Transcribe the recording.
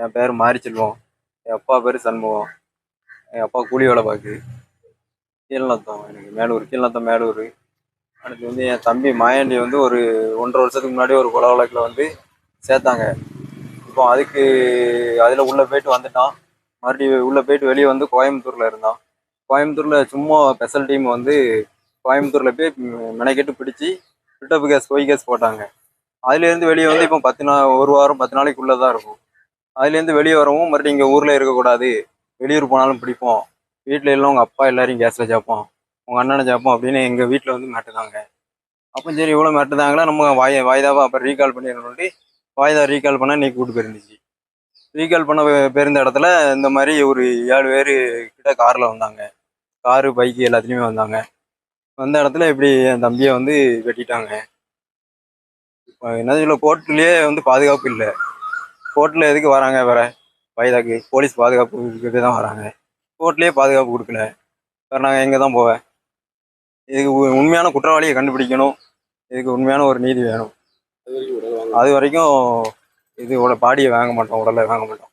என் பேர் மாரிச்செல்வம் என் அப்பா பேர் சண்முகம். என் அப்பா கூலி வேலை பார்க்கு கீழ்நத்தம் எனக்கு மேலூர் கீழ்நத்தம் மேலூர். அடுத்து வந்து என் தம்பி மாயாண்டி வந்து ஒரு ஒன்றரை வருஷத்துக்கு முன்னாடி ஒரு கொலை வழக்கில் வந்து சேர்த்தாங்க. இப்போ அதுக்கு அதில் உள்ளே போயிட்டு வந்துட்டான். மறுபடியும் உள்ளே போயிட்டு வெளியே வந்து கோயம்புத்தூரில் இருந்தான். கோயம்புத்தூரில் சும்மா ஸ்பெஷல் டீம் வந்து கோயம்புத்தூரில் போய் மெனக்கெட்டு பிடிச்சி ஃபில்டப் கேஸ் போய் கேஸ் போட்டாங்க. அதுலேருந்து வெளியே வந்து இப்போ பத்து நாள் ஒரு வாரம் பத்து நாளைக்குள்ளே தான் இருக்கும். அதுலேருந்து வெளியே வரவும் மறுபடியும் இங்கே ஊரில் இருக்கக்கூடாது. வெளியூர் போனாலும் பிடிப்போம். வீட்டில் எல்லாம் உங்கள் அப்பா எல்லாரையும் கேஸில் சேர்ப்போம் உங்கள் அண்ணனை சேர்ப்போம் அப்படின்னு எங்கள் வீட்டில் வந்து மாட்டுதாங்க அப்போ சரி இவ்வளோ மாட்டுதாங்களா நம்ம வாய் வாய்தாவை அப்புறம் ரீகால் பண்ணிடணும்னு வாய்தா ரீகால் பண்ண நீ கூட்டு போயிருந்துச்சு. ரீகால் பண்ண பேருந்த போயிருந்த இடத்துல இந்த மாதிரி ஒரு ஏழு பேர் கிட்ட காரில் வந்தாங்க. காரு பைக்கு எல்லாத்துலேயுமே வந்தாங்க. வந்த இடத்துல இப்படி என் தம்பியை வந்து வெட்டிட்டாங்க. என்ன சொல்ல கோர்ட்லயே வந்து பாதுகாப்பு இல்லை. கோர்ட்டில் எதுக்கு வராங்க வேற? வயதாக்கு போலீஸ் பாதுகாப்பு கொடுக்கறதுக்கு தான் வராங்க. கோர்ட்லேயே பாதுகாப்பு கொடுக்கல. வேறு நாங்கள் எங்கே தான் போவேன்? இதுக்கு உண்மையான குற்றவாளியை கண்டுபிடிக்கணும். இதுக்கு உண்மையான ஒரு நீதி வேணும். அது வரைக்கும் இது பாடியை வாங்க மாட்டோம் உடலை வாங்க மாட்டோம்.